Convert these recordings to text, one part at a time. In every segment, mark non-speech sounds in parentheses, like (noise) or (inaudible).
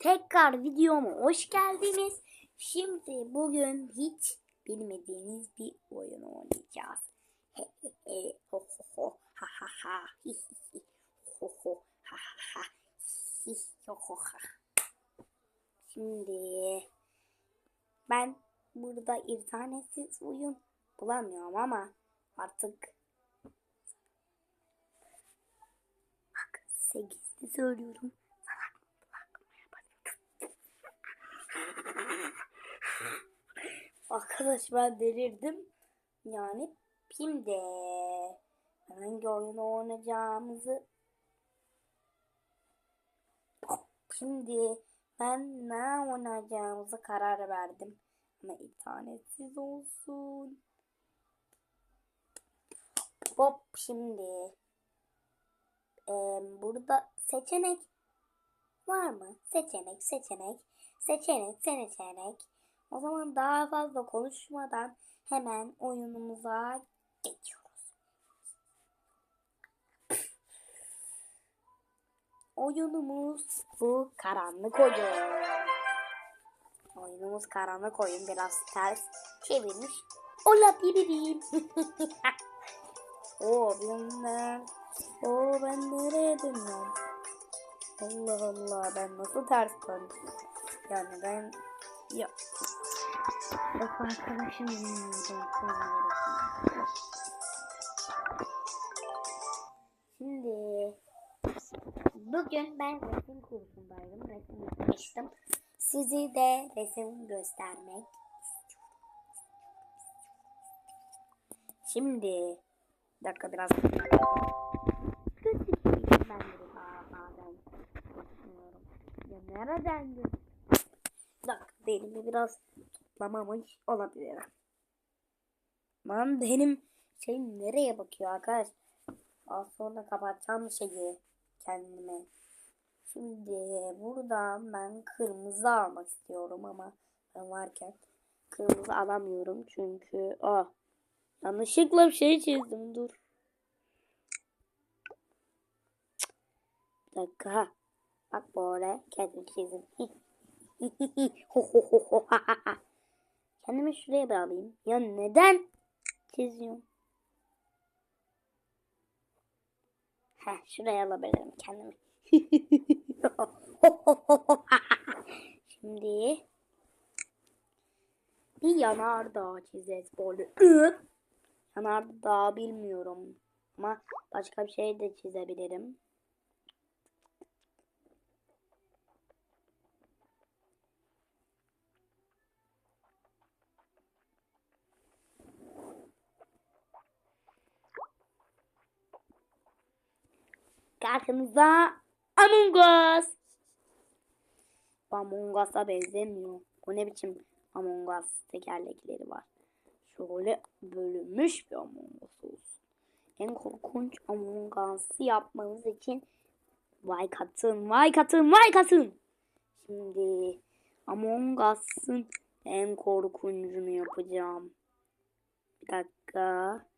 Tekrar videoma hoş geldiniz. Şimdi bugün hiç bilmediğiniz bir oyun oynayacağız. Şimdi ben burada internetsiz oyun bulamıyorum ama artık bak sekizde söylüyorum. Arkadaş ben delirdim. Yani şimdi hangi oyunu oynayacağımızı şimdi ben ne oynayacağımızı karar verdim. Ama internetsiz olsun. Hop şimdi. Ee, burada seçenek var mı? Seçenek, seçenek, seçenek, seçenek. O zaman daha fazla konuşmadan hemen oyunumuza geçiyoruz. Oyunumuz bu karanlık oyun. Oyunumuz karanlık oyun biraz ters çevirmiş olabilirim. (laughs) o bunlar. O ben nereye dönüyorum? Allah Allah ben nasıl ters döndüm? Yani ben ya Bak arkadaşım. Şimdi bugün ben resim kursundaydım. Resim yapmıştım. Sizi de resim göstermek Şimdi bir dakika biraz nereden gö- Bak benim biraz toplamamış olabilir. Lan benim şeyim nereye bakıyor arkadaş? Az sonra kapatacağım şeyi kendime. Şimdi buradan ben kırmızı almak istiyorum ama ben varken kırmızı alamıyorum çünkü ah yanlışlıkla bir şey çizdim dur. Bir dakika. Bak böyle kendim çizdim. (laughs) Kendimi şuraya bir alayım. Ya neden çiziyorum? Heh, şuraya alabilirim kendimi. (laughs) Şimdi bir yanardağ çizeceğiz böyle. Yanardağ bilmiyorum. Ama başka bir şey de çizebilirim. Karşımızda Among Us. Among Us'a benzemiyor. O ne biçim Among Us tekerlekleri var. Şöyle bölünmüş bir Among Us olsun. En korkunç Among Us'ı yapmanız için like atın, like atın, like atın. Şimdi Among Us'ın en korkuncunu yapacağım. Bir dakika.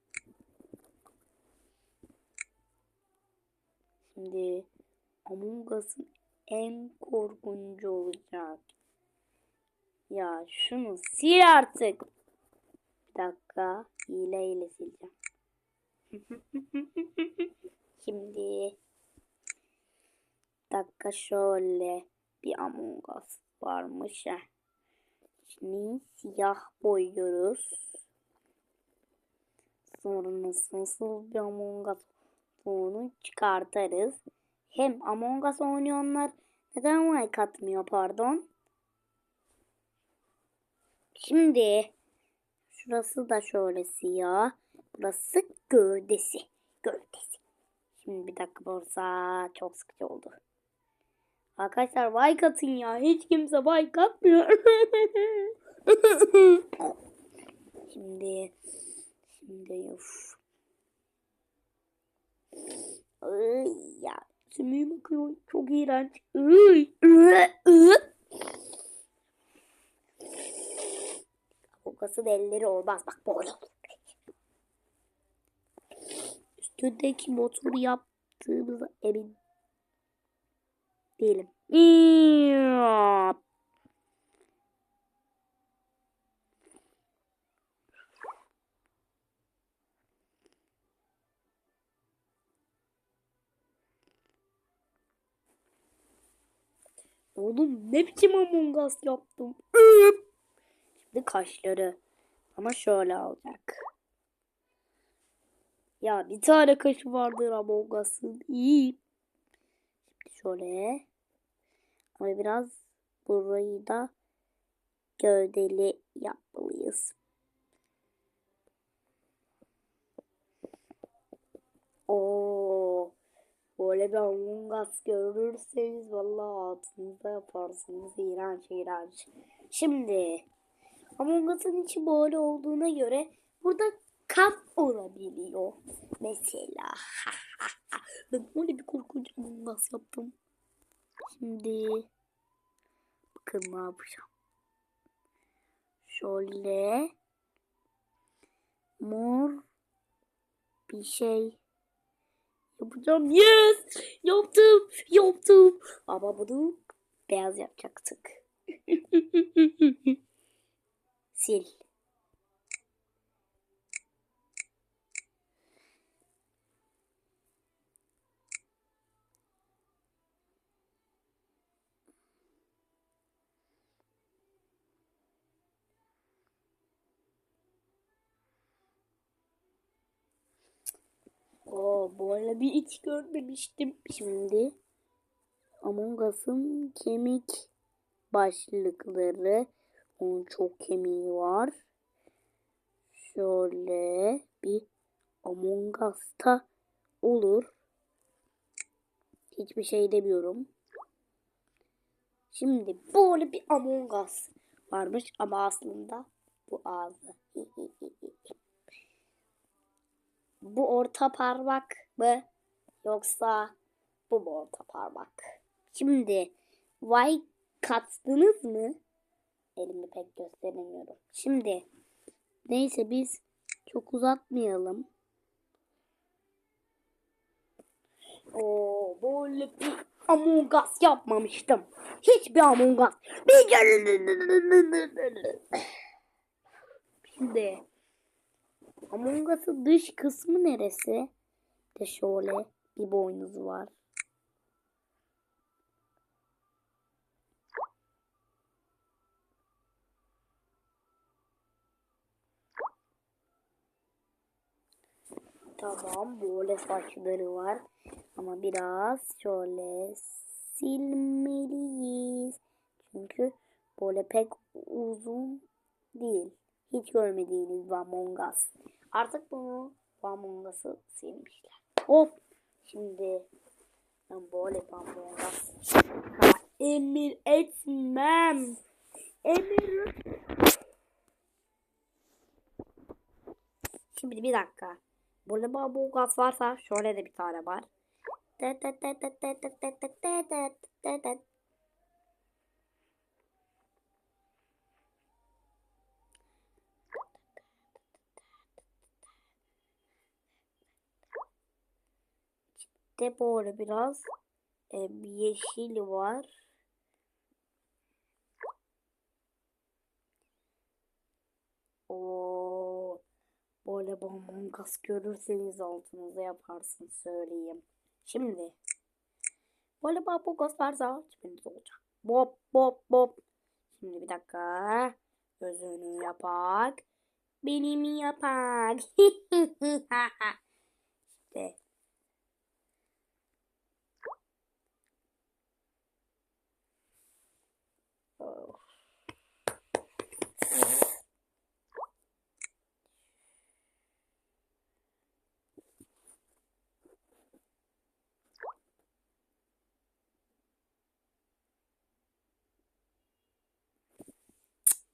Şimdi Among Us'ın en korkuncu olacak. Ya şunu sil artık. Bir dakika. Hile ile sileceğim. (laughs) Şimdi dakika şöyle bir Among Us varmış ya. Şimdi siyah boyuyoruz. Sonra nasıl, nasıl bir Among Us bunu çıkartırız. Hem Among Us oynayanlar neden like atmıyor pardon. Şimdi şurası da şöyle siyah. Burası gövdesi. Gövdesi. Şimdi bir dakika bursa çok sıkıcı oldu. Arkadaşlar like atın ya. Hiç kimse like atmıyor. (laughs) şimdi şimdi uf. Ya sümüğüm akıyor. Çok iğrenç. Ay, ı, ı. Avukası elleri olmaz. Bak böyle. Üstündeki motoru yaptığımıza emin Değilim. Oğlum ne biçim Among Us yaptım. Şimdi kaşları. Ama şöyle olacak. Ya bir tane kaşı vardır Among Us'ın. İyi. Şimdi şöyle. Ama biraz burayı da gövdeli yapmalıyız. Oo. Böyle bir Among Us görürseniz vallahi altınızda yaparsınız. İğrenç iğrenç. Şimdi Among Us'ın içi böyle olduğuna göre burada kap olabiliyor. Mesela. (laughs) ben öyle bir korkunç Among Us yaptım. Şimdi bakın ne yapacağım. Şöyle mor bir şey yapacağım. Yes! Yaptım. Yaptım. Ama bunu beyaz yapacaktık. (laughs) Sil. Oo, böyle bir hiç görmemiştim. Şimdi Among Us'ın kemik başlıkları. Onun çok kemiği var. Şöyle bir Among Us'ta olur. Hiçbir şey demiyorum. Şimdi böyle bir Among Us varmış ama aslında bu ağzı. (laughs) bu orta parmak mı yoksa bu mu orta parmak? Şimdi vay kattınız mı? Elimi pek gösteremiyorum. Şimdi neyse biz çok uzatmayalım. Oo, böyle bir Among Us yapmamıştım. Hiçbir Among Us. Bir (laughs) Şimdi Among Us'ın dış kısmı neresi? De şöyle bir boynuzu var. Tamam böyle saçları var. Ama biraz şöyle silmeliyiz. Çünkü böyle pek uzun değil. Hiç görmediğiniz Among Us. Artık bunu bu Among Us'ı silmişler. Hop. Şimdi ben böyle bir Among Us. Ha, emir etmem. Emir. Şimdi bir dakika. Among Us varsa şöyle de bir tane var. De böyle biraz e, yeşil var. O böyle bonbon gaz görürseniz altınıza yaparsın söyleyeyim. Şimdi böyle bonbon gaz varsa hiçbiriniz olacak. Bop bop bop. Şimdi bir dakika. Gözünü yapak. Benim yapak. (laughs) işte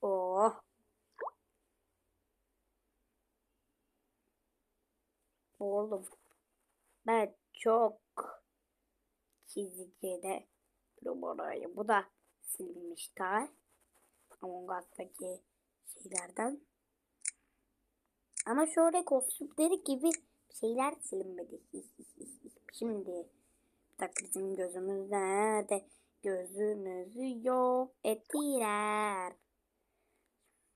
Oh. Oğlum. Ben çok çizicide numarayı. Bu da silinmiş daha. Among Us'taki şeylerden. Ama şöyle kostümleri gibi şeyler silinmedi. Şimdi Bir dakika bizim gözümüz nerede? Gözümüzü yok ettiler.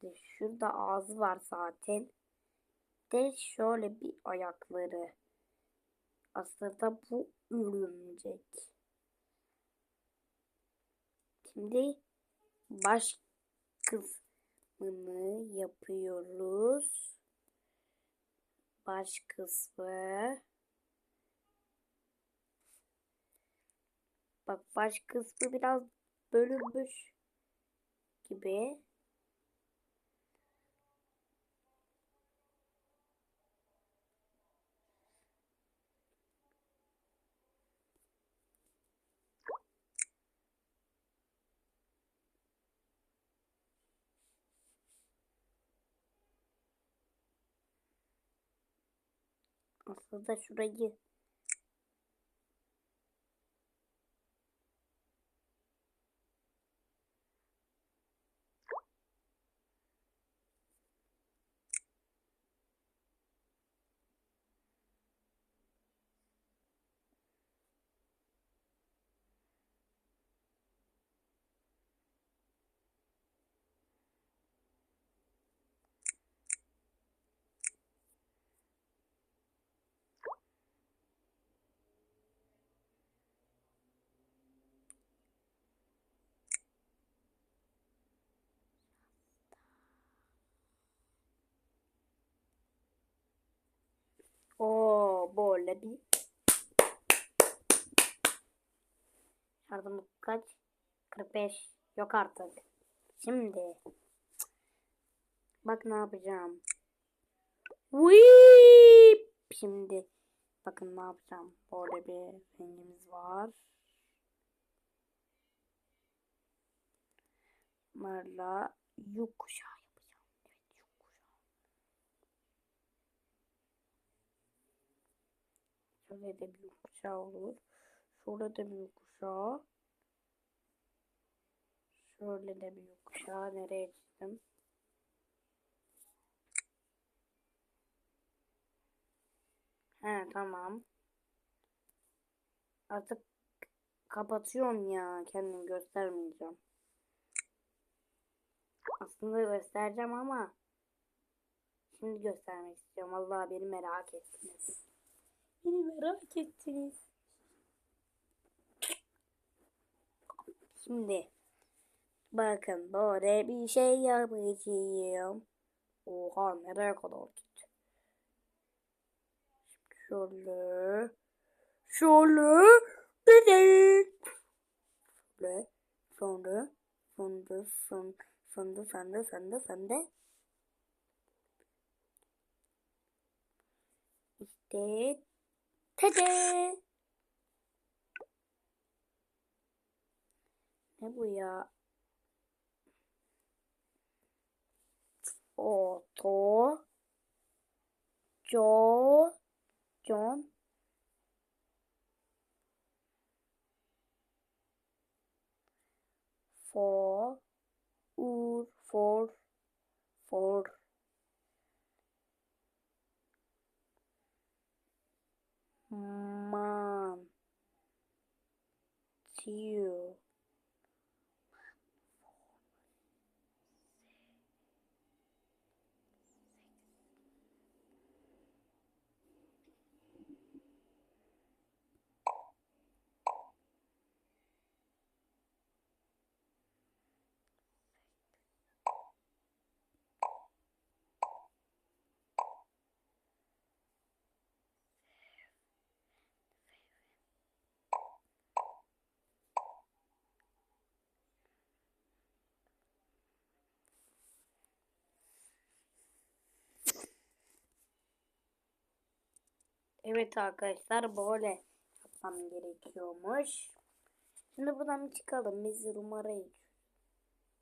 İşte Şurada ağzı var zaten. De şöyle bir ayakları. Aslında bu örümcek. Şimdi baş kısmını yapıyoruz. Baş kısmı. Bak baş kısmı biraz bölünmüş gibi. Aslında şurayı o böyle bir Yardımlık kaç? 45. Yok artık. Şimdi. Bak ne yapacağım. Whip. Şimdi. Bakın ne yapacağım. Böyle bir rengimiz var. Bunlarla kuşağı yapacağım. Evet yük kuşağı. Şöyle de bir kuşağı olur. Şurada da bir kuşağı. Şöyle de bir kuşağı. Nereye çizdim? He tamam. Artık kapatıyorum ya. Kendimi göstermeyeceğim. Aslında göstereceğim ama şimdi göstermek istiyorum. Vallahi beni merak ettiniz. Beni merak ettiniz. Şimdi bakın böyle bir şey yapacağım. Oha nereye kadar gitti? Şöyle. Şöyle. Şöyle. Şöyle. Şöyle. Şöyle. Şöyle. Sende sende sende sende. İşte Tede. Ne bu ya? Oto. Jo. John. For. Ur. For. For. Mom, it's you. Evet arkadaşlar böyle yapmam gerekiyormuş. Şimdi buradan bir çıkalım. Biz numarayı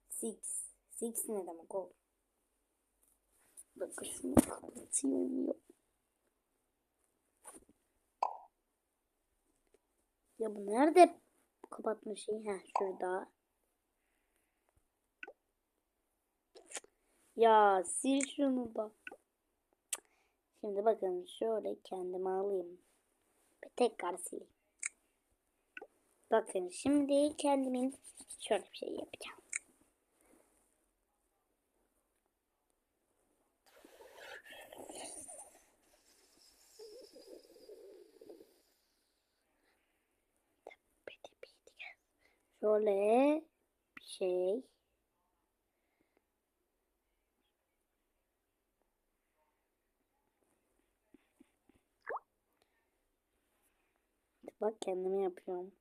Six. Six ne demek o? Bakın şunu kapatıyorum ya. Ya bu nerede kapatma şeyi? Heh şurada. Ya sil şunu da. Şimdi bakın şöyle kendime alayım. Ve tekrar sileyim. Bakın şimdi kendimin şöyle bir şey yapacağım. Şöyle bir şey. Bak kendime yapıyorum.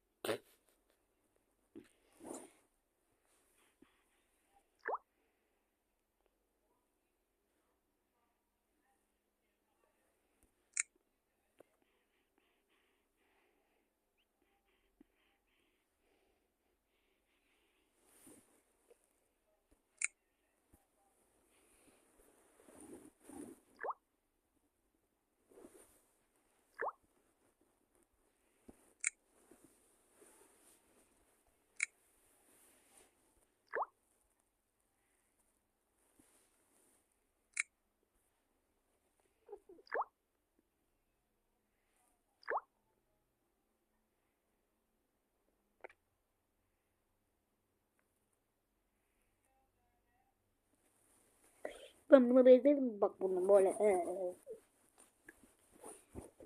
Ben buna benzedim. Bak bunu böyle. Ee.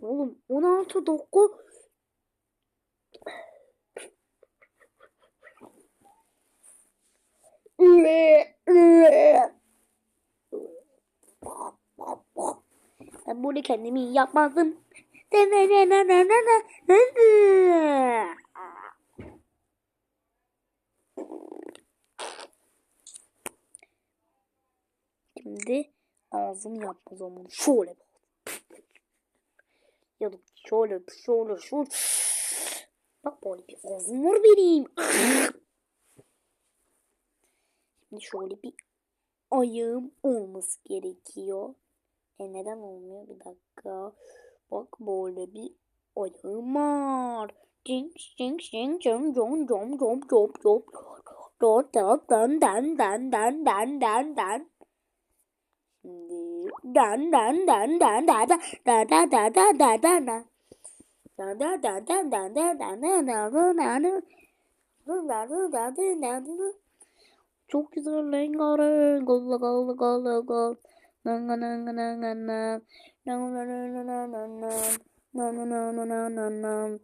Oğlum 16 dakika. Ben bunu kendimi yapmazdım. Şimdi ağzını yapma zamanı. Şöyle. Ya da şöyle şöyle şöyle. Bak böyle bir ağzım var benim. Şimdi şöyle bir ayağım olması gerekiyor. E neden olmuyor? Bir dakika. Bak böyle bir ayağım var. Cing cing cing cing cong cong cong cong cong. Dot dot dan dan dan dan dan dan dan. Dan dan dan dan da da da da da da da da da. Da da da da da da da da da da da da. Çok güzel rengarenk. Golla golla golla golla. Nanga nanga nanga nanga. Nanga nanga nanga nanga. Nanga nanga nanga nanga.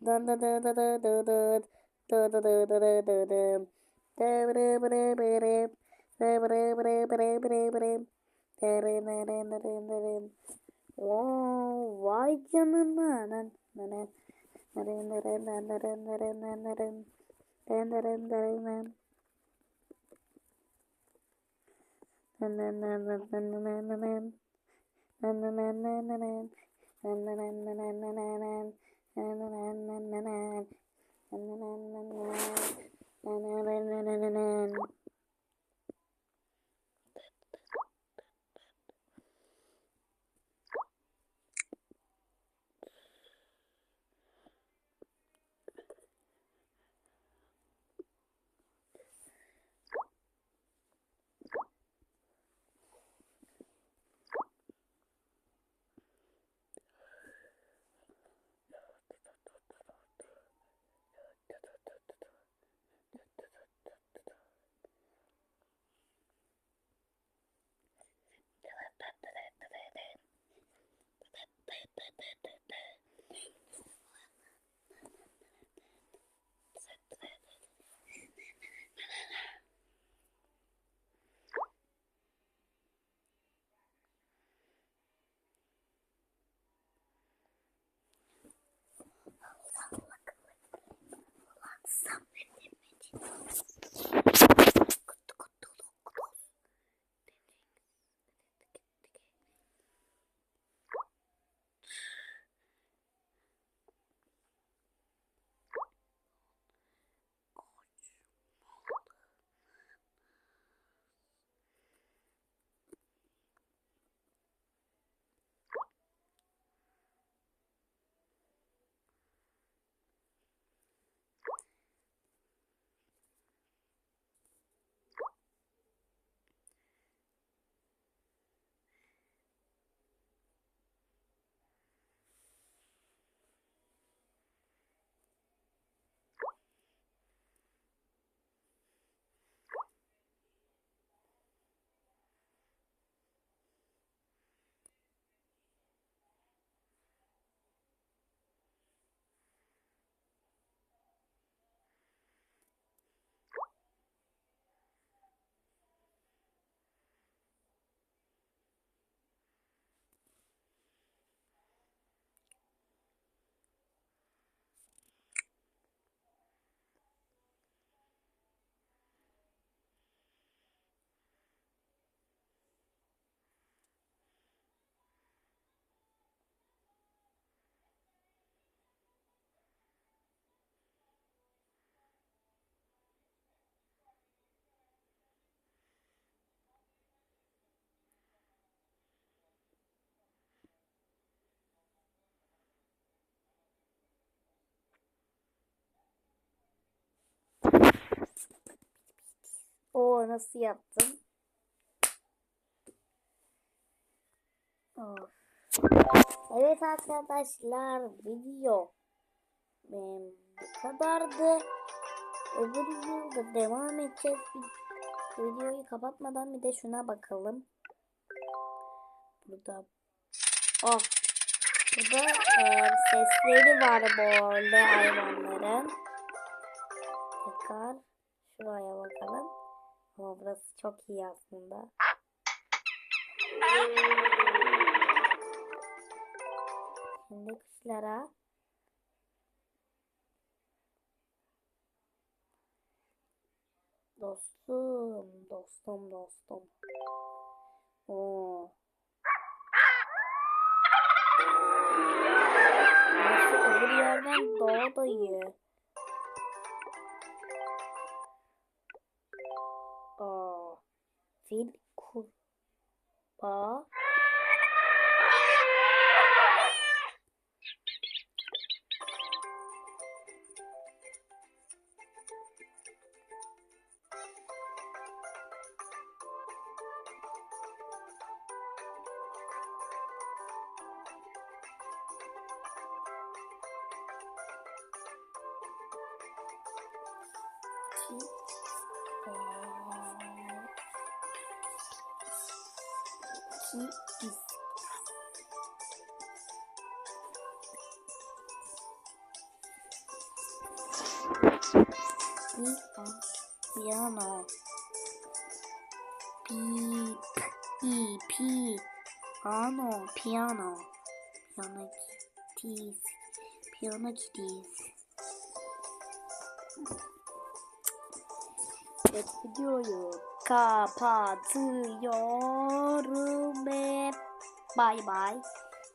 Da da da da da da da. Da da da da da da da. Da bre bre bre bre. Da bre bre bre bre bre. Oo, vay canına. O nasıl yaptım? Of. Evet arkadaşlar video benim bu kadardı. Öbür videoda devam edeceğiz. Videoyu kapatmadan bir de şuna bakalım. Burada oh burada e, sesleri var böyle hayvanların. Tekrar şuraya bakalım. Ama burası çok iyi aslında. Şimdi kuşlara Dostum, dostum, dostum. Oo. Burası öbür yerden daha da. Philip Cooper. Thank. 2 biz. Piano. Beep. E P. Ano. Piano. Piano kitties. Piano kitties. Evet videoyu kapatıyorum bay bay.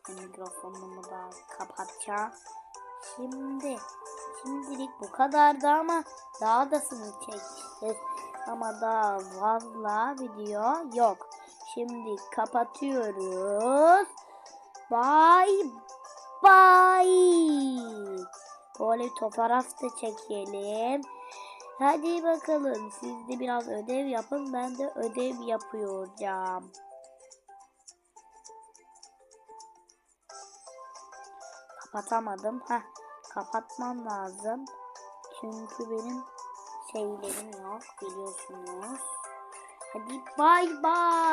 Mikrofonumu da kapatacağım. Şimdi şimdilik bu kadardı ama daha dasını çekeceğiz. Ama daha fazla video yok. Şimdi kapatıyoruz. Bay bay. Böyle fotoğraf da çekelim. Hadi bakalım siz de biraz ödev yapın ben de ödev yapıyorum. Kapatamadım. Heh, kapatmam lazım. Çünkü benim şeylerim yok biliyorsunuz. Hadi bay bay.